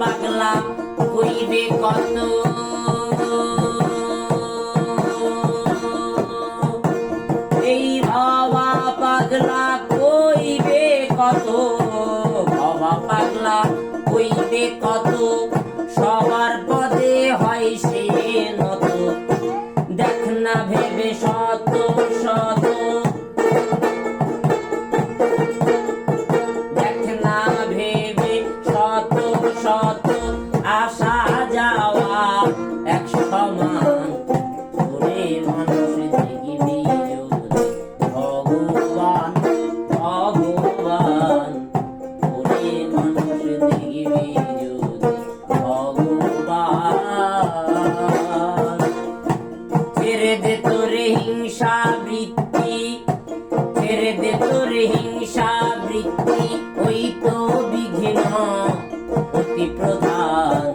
পাগলা কইবে কত? এই ভাবা পাগলা কইবে কত? পাগলা কইবে কত? সবার পদে হয় সে নত। দেখ না ভেবে শত শত ওই তো বিঘ্ন প্রধান